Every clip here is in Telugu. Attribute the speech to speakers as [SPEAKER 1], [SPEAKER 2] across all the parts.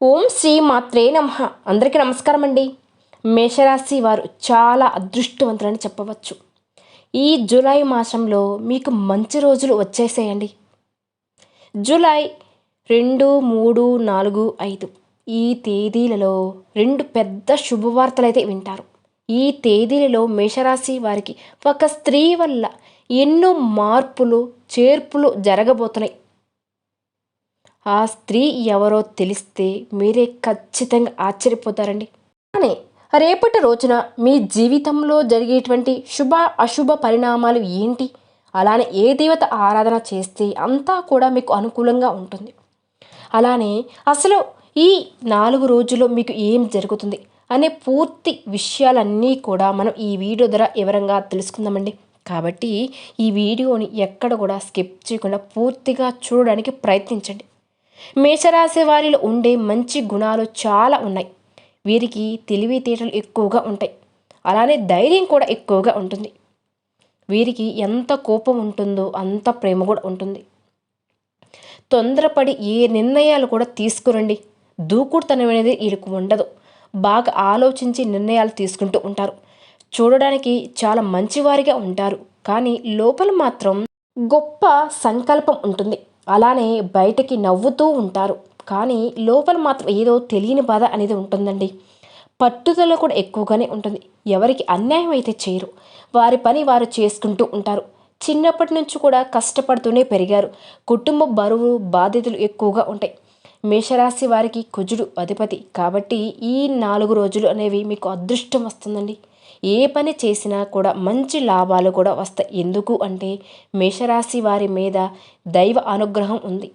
[SPEAKER 1] ఓం శ్రీ మాత్రే నమ. అందరికీ నమస్కారం అండి మేషరాశి వారు చాలా అదృష్టవంతులని చెప్పవచ్చు. ఈ జూలై మాసంలో మీకు మంచి రోజులు వచ్చేసేయండి. జూలై రెండు మూడు నాలుగు ఐదు. ఈ తేదీలలో రెండు పెద్ద శుభవార్తలు అయితే వింటారు. ఈ తేదీలలో మేషరాశి వారికి ఒక స్త్రీ వల్ల ఎన్నో మార్పులు చేర్పులు జరగబోతున్నాయి. ఆ స్త్రీ ఎవరో తెలిస్తే మీరే ఖచ్చితంగా ఆశ్చర్యపోతారండి. కానీ రేపటి రోజున మీ జీవితంలో జరిగేటువంటి శుభ అశుభ పరిణామాలు ఏంటి? అలానే ఏ దేవత ఆరాధన చేస్తే అంతా కూడా మీకు అనుకూలంగా ఉంటుంది. అలానే అసలు ఈ నాలుగు రోజుల్లో మీకు ఏం జరుగుతుంది అనే పూర్తి విషయాలన్నీ కూడా మనం ఈ వీడియో ద్వారా వివరంగా తెలుసుకుందామండి. కాబట్టి ఈ వీడియోని ఎక్కడ కూడా స్కిప్ చేయకుండా పూర్తిగా చూడడానికి ప్రయత్నించండి. మేషరాశి వారిలో ఉండే మంచి గుణాలు చాలా ఉన్నాయి. వీరికి తెలివితేటలు ఎక్కువగా ఉంటాయి. అలానే ధైర్యం కూడా ఎక్కువగా ఉంటుంది. వీరికి ఎంత కోపం ఉంటుందో అంత ప్రేమ కూడా ఉంటుంది. తొందరపడి ఏ నిర్ణయాలు కూడా తీసుకురండి. దూకుడుతనం అనేది వీరికి ఉండదు. బాగా ఆలోచించి నిర్ణయాలు తీసుకుంటూ ఉంటారు. చూడడానికి చాలా మంచివారిగా ఉంటారు. కానీ లోపల మాత్రం గొప్ప సంకల్పం ఉంటుంది. అలానే బయటకి నవ్వుతూ ఉంటారు. కానీ లోపల మాత్రం ఏదో తెలియని బాధ అనేది ఉంటుందండి. పట్టుదల కూడా ఎక్కువగానే ఉంటుంది. ఎవరికి అన్యాయం అయితే చేయరు. వారి పని వారు చేసుకుంటూ ఉంటారు. చిన్నప్పటి నుంచి కూడా కష్టపడుతూనే పెరిగారు. కుటుంబ బరువు బాధ్యతలు ఎక్కువగా ఉంటాయి. మేషరాశి వారికి కుజుడు అధిపతి. కాబట్టి ఈ నాలుగు రోజులు అనేవి మీకు అదృష్టం వస్తుందండి. ఏ పని చేసినా కూడా మంచి లాభాలు కూడా వస్తాయి. ఎందుకు అంటే మేషరాశి వారి మీద దైవ అనుగ్రహం ఉంది.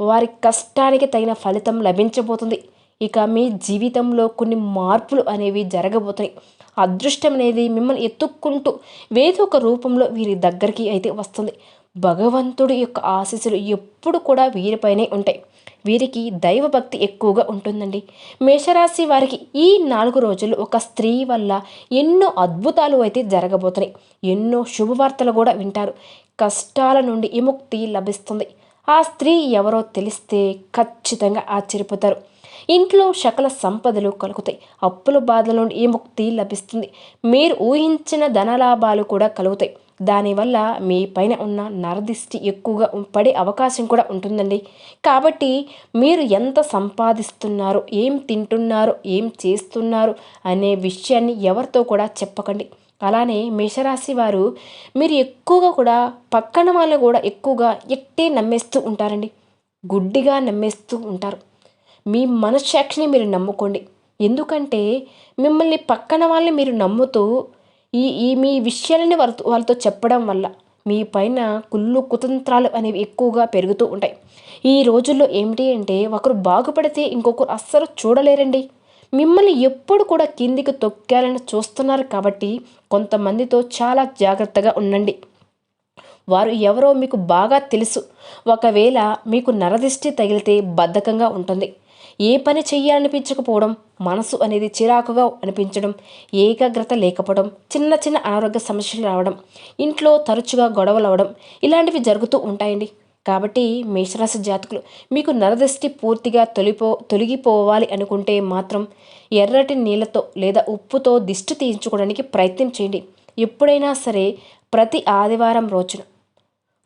[SPEAKER 1] వారి కష్టానికి తగిన ఫలితం లభించబోతుంది. ఇక మీ జీవితంలో కొన్ని మార్పులు అనేవి జరగబోతున్నాయి. అదృష్టం అనేది మిమ్మల్ని ఎత్తుక్కుంటూ వేదో ఒక రూపంలో వీరి దగ్గరికి అయితే వస్తుంది. భగవంతుడి యొక్క ఆశీస్సులు ఎప్పుడు కూడా వీరిపైనే ఉంటాయి. వీరికి దైవభక్తి ఎక్కువగా ఉంటుందండి. మేషరాశి వారికి ఈ నాలుగు రోజులు ఒక స్త్రీ వల్ల ఎన్నో అద్భుతాలు అయితే జరగబోతున్నాయి. ఎన్నో శుభవార్తలు కూడా వింటారు. కష్టాల నుండి విముక్తి లభిస్తుంది. ఆ స్త్రీ ఎవరో తెలిస్తే ఖచ్చితంగా ఆశ్చర్యపోతారు. ఇంట్లో సకల సంపదలు కలుగుతాయి. అప్పుల బాధల నుండి ఈ ముక్తి లభిస్తుంది. మీరు ఊహించిన ధనలాభాలు కూడా కలుగుతాయి. దానివల్ల మీ పైన ఉన్న నరదిష్టి ఎక్కువగా పడే అవకాశం కూడా ఉంటుందండి. కాబట్టి మీరు ఎంత సంపాదిస్తున్నారు ఏం తింటున్నారో ఏం చేస్తున్నారు అనే విషయాన్ని ఎవరితో కూడా చెప్పకండి. అలానే మేషరాశి వారు మీరు ఎక్కువగా కూడా పక్కన వాళ్ళు కూడా ఎక్కువగా ఎట్టే నమ్మేస్తూ ఉంటారండి. గుడ్డిగా నమ్మేస్తూ ఉంటారు. మీ మనస్సాక్షిని మీరు నమ్ముకోండి. ఎందుకంటే మిమ్మల్ని పక్కన వాళ్ళని మీరు నమ్ముతూ ఈ ఈ మీ విషయాలని వాళ్ళతో వాళ్ళతో చెప్పడం వల్ల మీ పైన కుళ్ళు కుతంత్రాలు అనేవి ఎక్కువగా పెరుగుతూ ఉంటాయి. ఈ రోజుల్లో ఏమిటి అంటే ఒకరు బాగుపడితే ఇంకొకరు అస్సలు చూడలేరండి. మిమ్మల్ని ఎప్పుడు కూడా కిందికి తొక్కాలని చూస్తున్నారు కాబట్టి కొంతమందితో చాలా జాగ్రత్తగా ఉండండి. వారు ఎవరో మీకు బాగా తెలుసు. ఒకవేళ మీకు నరదిష్టి తగిలితే బద్ధకంగా ఉంటుంది. ఏ పని చెయ్యాలనిపించకపోవడం మనసు అనేది చిరాకుగా అనిపించడం ఏకాగ్రత లేకపోవడం చిన్న చిన్న అనారోగ్య సమస్యలు రావడం ఇంట్లో తరచుగా గొడవలు అవడం ఇలాంటివి జరుగుతూ ఉంటాయండి. కాబట్టి మేషరాశి జాతకులు మీకు నరదృష్టి పూర్తిగా తొలిపో తొలగిపోవాలి అనుకుంటే మాత్రం ఎర్రటి నీళ్ళతో లేదా ఉప్పుతో దిష్టి తీయించుకోవడానికి ప్రయత్నం చేయండి. ఎప్పుడైనా సరే ప్రతి ఆదివారం రోజున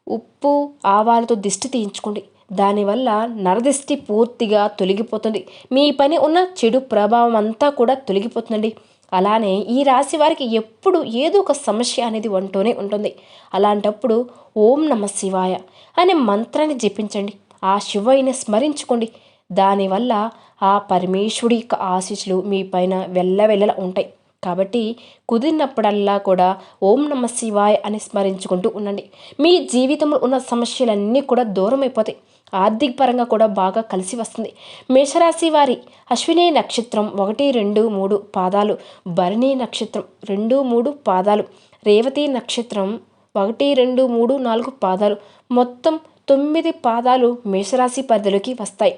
[SPEAKER 1] ఉప్పు ఆవాలతో దిష్టి తీయించుకోండి. దానివల్ల నరదిష్టి పూర్తిగా తొలగిపోతుంది. మీ పని ఉన్న చెడు ప్రభావం అంతా కూడా తొలగిపోతుందండి. అలానే ఈ రాశి వారికి ఎప్పుడు ఏదో ఒక సమస్య అనేది ఉంటూనే ఉంటుంది. అలాంటప్పుడు ఓం నమ శివాయ అనే మంత్రాన్ని జపించండి. ఆ శివయ్యని స్మరించుకోండి. దానివల్ల ఆ పరమేశ్వరుడి యొక్క ఆశీస్సులు మీ పైన వెళ్ళవెళ్ళలా ఉంటాయి. కాబట్టి కుదిరినప్పుడల్లా కూడా ఓం నమ శివాయ అని స్మరించుకుంటూ ఉండండి. మీ జీవితంలో ఉన్న సమస్యలన్నీ కూడా దూరం అయిపోతాయి ఆర్థిక పరంగా కూడా బాగా కలిసి వస్తుంది. మేషరాశి వారి అశ్విని నక్షత్రం ఒకటి రెండు మూడు పాదాలు. భరణి నక్షత్రం రెండు మూడు పాదాలు. రేవతి నక్షత్రం ఒకటి రెండు మూడు నాలుగు పాదాలు. మొత్తం తొమ్మిది పాదాలు మేషరాశి పరిధిలోకి వస్తాయి.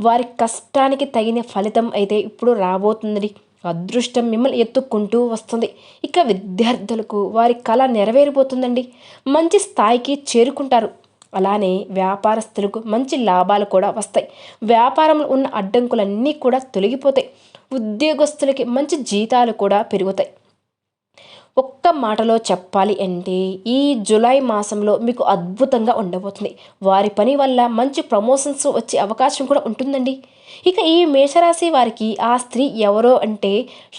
[SPEAKER 1] వారి కష్టానికి తగిన ఫలితం అయితే ఇప్పుడు రాబోతుంది అదృష్టం మిమ్మల్ని ఎత్తుక్కుంటూ వస్తుంది. ఇక విద్యార్థులకు వారి కళ నెరవేరిపోతుందండి మంచి స్థాయికి చేరుకుంటారు. అలానే వ్యాపారస్తులకు మంచి లాభాలు కూడా వస్తాయి. వ్యాపారంలో ఉన్న అడ్డంకులన్నీ కూడా తొలగిపోతాయి. ఉద్యోగస్తులకి మంచి జీతాలు కూడా పెరుగుతాయి. ఒక్క మాటలో చెప్పాలి అంటే ఈ జూలై మాసంలో మీకు అద్భుతంగా ఉండబోతుంది. వారి పని వల్ల మంచి ప్రమోషన్స్ వచ్చే అవకాశం కూడా ఉంటుందండి. ఇక ఈ మేషరాశి వారికి ఆ స్త్రీ ఎవరో అంటే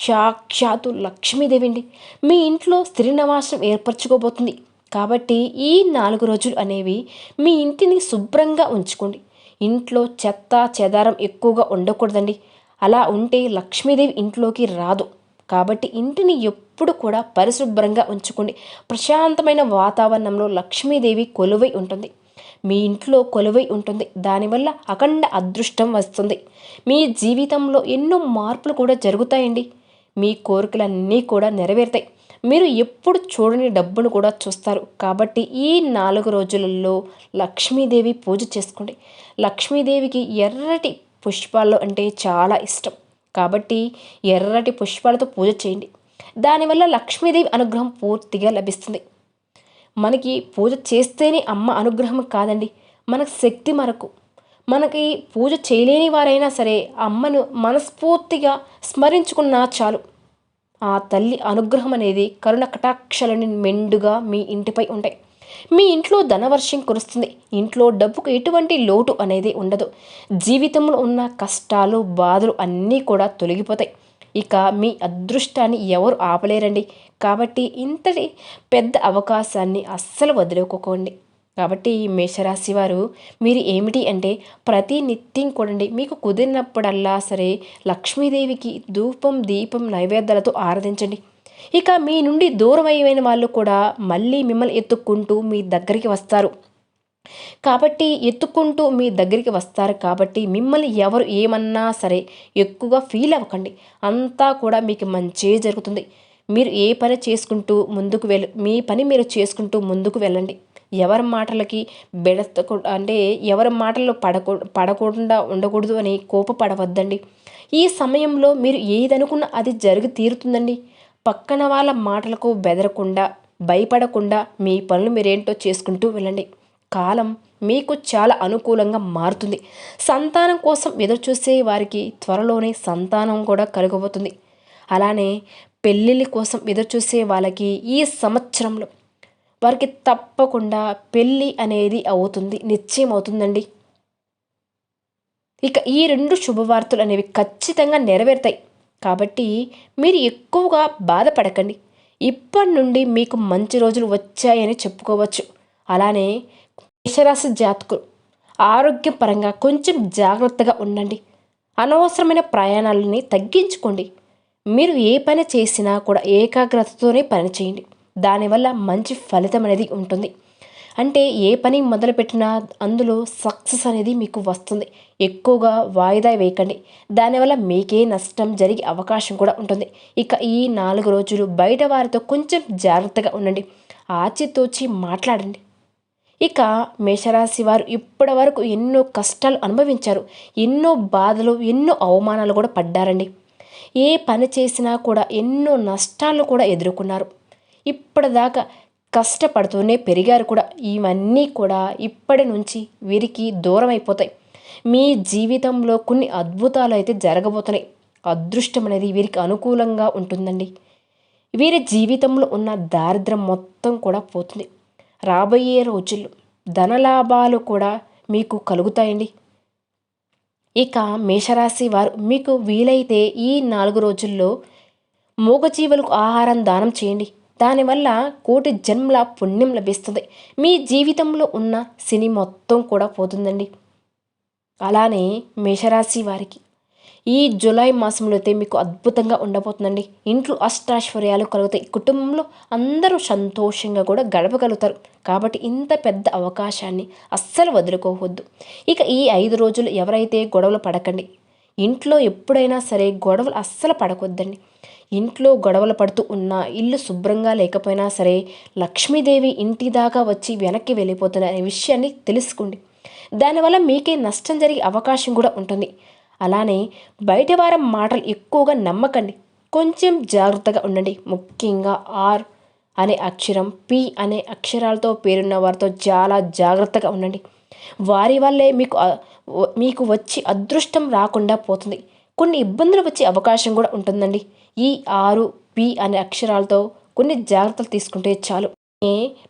[SPEAKER 1] సాక్షాత్తు లక్ష్మీదేవి అండి. మీ ఇంట్లో స్త్రీ నివాసం ఏర్పరచుకోబోతుంది. కాబట్టి ఈ నాలుగు రోజులు అనేవి మీ ఇంటిని శుభ్రంగా ఉంచుకోండి. ఇంట్లో చెత్త చెదారం ఎక్కువగా ఉండకూడదండి. అలా ఉంటే లక్ష్మీదేవి ఇంట్లోకి రాదు. కాబట్టి ఇంటిని ఎప్పుడు కూడా పరిశుభ్రంగా ఉంచుకోండి. ప్రశాంతమైన వాతావరణంలో లక్ష్మీదేవి కొలువై ఉంటుంది. మీ ఇంట్లో కొలువై ఉంటుంది. దానివల్ల అఖండ అదృష్టం వస్తుంది. మీ జీవితంలో ఎన్నో మార్పులు కూడా జరుగుతాయండి. మీ కోరికలన్నీ కూడా నెరవేరుతాయి. మీరు ఎప్పుడు చూడని డబ్బును కూడా చూస్తారు. కాబట్టి ఈ నాలుగు రోజులలో లక్ష్మీదేవి పూజ చేసుకోండి. లక్ష్మీదేవికి ఎర్రటి పుష్పాలు అంటే చాలా ఇష్టం. కాబట్టి ఎర్రటి పుష్పాలతో పూజ చేయండి. దానివల్ల లక్ష్మీదేవి అనుగ్రహం పూర్తిగా లభిస్తుంది. మనకి పూజ చేస్తేనే అమ్మ అనుగ్రహం కాదండి. మనకు శక్తి మరకు. మనకి పూజ చేయలేని వారైనా సరే అమ్మను మనస్ఫూర్తిగా స్మరించుకున్నా చాలు. ఆ తల్లి అనుగ్రహం అనేది కరుణ కటాక్షలని మెండుగా మీ ఇంటిపై ఉంటాయి. మీ ఇంట్లో ధనవర్షం కురుస్తుంది. ఇంట్లో డబ్బుకు ఎటువంటి లోటు అనేది ఉండదు. జీవితంలో ఉన్న కష్టాలు బాధలు అన్నీ కూడా తొలగిపోతాయి. ఇక మీ అదృష్టాన్ని ఎవరు ఆపలేరండి? కాబట్టి ఇంతటి పెద్ద అవకాశాన్ని అస్సలు వదులుకోకండి. కాబట్టి మేషరాశి వారు మీరు ఏమిటి అంటే ప్రతి నిత్యం కూడండి మీకు కుదిరినప్పుడల్లా సరే లక్ష్మీదేవికి ధూపం దీపం నైవేద్యాలతో ఆరాధించండి. ఇక మీ నుండి దూరం వాళ్ళు కూడా మళ్ళీ మిమ్మల్ని ఎత్తుక్కుంటూ మీ దగ్గరికి వస్తారు. కాబట్టి ఎత్తుకుంటూ మీ దగ్గరికి వస్తారు కాబట్టి మిమ్మల్ని ఎవరు ఏమన్నా సరే ఎక్కువగా ఫీల్ అవ్వకండి. అంతా కూడా మీకు మంచే జరుగుతుంది. మీరు ఏ పని చేసుకుంటూ ముందుకు వెళ్ళ మీ పని మీరు చేసుకుంటూ ముందుకు వెళ్ళండి. ఎవరి మాటలకి బెడత అంటే ఎవరి మాటల్లో పడకూ పడకుండా ఉండకూడదు అని కోపపడవద్దండి. ఈ సమయంలో మీరు ఏదనుకున్న అది జరిగి తీరుతుందండి. పక్కన వాళ్ళ మాటలకు బెదరకుండా భయపడకుండా మీ పనులు మీరేంటో చేసుకుంటూ వెళ్ళండి. కాలం మీకు చాలా అనుకూలంగా మారుతుంది. సంతానం కోసం ఎదురుచూసే వారికి త్వరలోనే సంతానం కూడా కలగబోతుంది. అలానే పెళ్ళిళ్ళ కోసం ఎదురుచూసే వాళ్ళకి ఈ సంవత్సరంలో వారికి తప్పకుండా పెళ్ళి అనేది అవుతుంది. నిశ్చయం అవుతుందండి ఇక ఈ రెండు శుభవార్తలు అనేవి ఖచ్చితంగా నెరవేరుతాయి. కాబట్టి మీరు ఎక్కువగా బాధపడకండి. ఇప్పటి నుండి మీకు మంచి రోజులు వచ్చాయని చెప్పుకోవచ్చు. అలానే మేషరాశి జాతకులు ఆరోగ్యపరంగా కొంచెం జాగ్రత్తగా ఉండండి. అనవసరమైన ప్రయాణాలని తగ్గించుకోండి. మీరు ఏ పని చేసినా కూడా ఏకాగ్రతతోనే పని చేయండి దానివల్ల మంచి ఫలితం అనేది ఉంటుంది. అంటే ఏ పని మొదలుపెట్టినా అందులో సక్సెస్ అనేది మీకు వస్తుంది. ఎక్కువగా వాయిదా వేయకండి. దానివల్ల మీకే నష్టం జరిగే అవకాశం కూడా ఉంటుంది. ఇక ఈ నాలుగు రోజులు బయట వారితో కొంచెం జాగ్రత్తగా ఉండండి. ఆచితూచి మాట్లాడండి. ఇక మేషరాశి వారు ఇప్పటి వరకు ఎన్నో కష్టాలు అనుభవించారు. ఎన్నో బాధలు ఎన్నో అవమానాలు కూడా పడ్డారండి. ఏ పని చేసినా కూడా ఎన్నో నష్టాలు కూడా ఎదుర్కొన్నారు. ఇప్పటిదాకా కష్టపడుతూనే పెరిగారు కూడా. ఇవన్నీ కూడా ఇప్పటి నుంచి వీరికి దూరం అయిపోతాయి మీ జీవితంలో కొన్ని అద్భుతాలు అయితే జరగబోతున్నాయి. అదృష్టం అనేది వీరికి అనుకూలంగా ఉంటుందండి. వీరి జీవితంలో ఉన్న దారిద్రం మొత్తం కూడా పోతుంది. రాబోయే రోజుల్లో ధనలాభాలు కూడా మీకు కలుగుతాయండి. ఇక మేషరాశి వారు మీకు వీలైతే ఈ నాలుగు రోజుల్లో మూగజీవులకు ఆహారం దానం చేయండి. దానివల్ల కోటి జన్మల పుణ్యం లభిస్తుంది. మీ జీవితంలో ఉన్న శని మొత్తం కూడా పోతుందండి. అలానే మేషరాశి వారికి. ఈ జూలై మాసంలో అయితే మీకు అద్భుతంగా ఉండబోతుందండి. ఇంట్లో అష్టాశ్వర్యాలు కలుగుతాయి. కుటుంబంలో అందరూ సంతోషంగా కూడా గడపగలుగుతారు. కాబట్టి ఇంత పెద్ద అవకాశాన్ని అస్సలు వదులుకోవద్దు. ఇక ఈ ఐదు రోజులు ఎవరైతే గొడవలు పడకండి. ఇంట్లో ఎప్పుడైనా సరే గొడవలు అస్సలు పడకొద్దండి. ఇంట్లో గొడవలు పడుతూ ఉన్నా ఇల్లు శుభ్రంగా లేకపోయినా సరే లక్ష్మీదేవి ఇంటి దాకా వచ్చి వెనక్కి వెళ్ళిపోతుంది అనే విషయాన్ని తెలుసుకోండి దానివల్ల మీకే నష్టం జరిగే అవకాశం కూడా ఉంటుంది. అలానే బయట వారం మాటలు ఎక్కువగా నమ్మకండి. కొంచెం జాగ్రత్తగా ఉండండి. ముఖ్యంగా ఆర్ అనే అక్షరం పి అనే అక్షరాలతో పేరున్న వారితో చాలా జాగ్రత్తగా ఉండండి. వారి వల్లే మీకు మీకు వచ్చి అదృష్టం రాకుండా పోతుంది. కొన్ని ఇబ్బందులు వచ్చే అవకాశం కూడా ఉంటుందండి. ఈ ఆరు పి అనే అక్షరాలతో కొన్ని జాగ్రత్తలు తీసుకుంటే చాలు.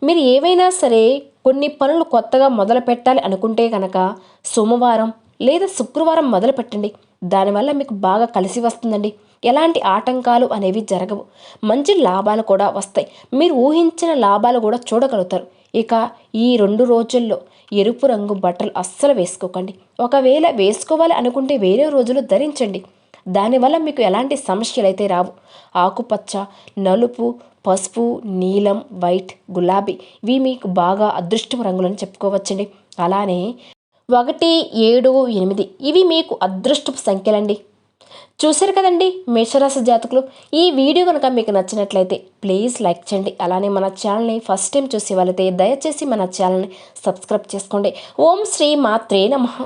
[SPEAKER 1] మీరు ఏవైనా సరే కొన్ని పనులు కొత్తగా మొదలు పెట్టాలి అనుకుంటే కనుక సోమవారం లేదా శుక్రవారం మొదలు పెట్టండి. దానివల్ల మీకు బాగా కలిసి వస్తుందండి. ఎలాంటి ఆటంకాలు అనేవి జరగవు. మంచి లాభాలు కూడా వస్తాయి. మీరు ఊహించిన లాభాలు కూడా చూడగలుగుతారు. ఇక ఈ రెండు రోజుల్లో ఎరుపు రంగు బట్టలు అస్సలు వేసుకోకండి. ఒకవేళ వేసుకోవాలి అనుకుంటే వేరే రోజులు ధరించండి. దానివల్ల మీకు ఎలాంటి సమస్యలు అయితే రావు. ఆకుపచ్చ నలుపు పసుపు నీలం వైట్ గులాబీ ఇవి మీకు బాగా అదృష్టం రంగులని చెప్పుకోవచ్చండి. అలానే ఒకటి ఏడు ఎనిమిది ఇవి మీకు అదృష్టపు సంఖ్యలండి. చూశారు కదండి మేషరాశి జాతకులు? ఈ వీడియో కనుక మీకు నచ్చినట్లయితే ప్లీజ్ లైక్ చేయండి. అలానే మన ఛానల్ని ఫస్ట్ టైం చూసే వాళ్ళైతే దయచేసి మన ఛానల్ని సబ్స్క్రైబ్ చేసుకోండి. ఓం శ్రీ మాత్రే నమః.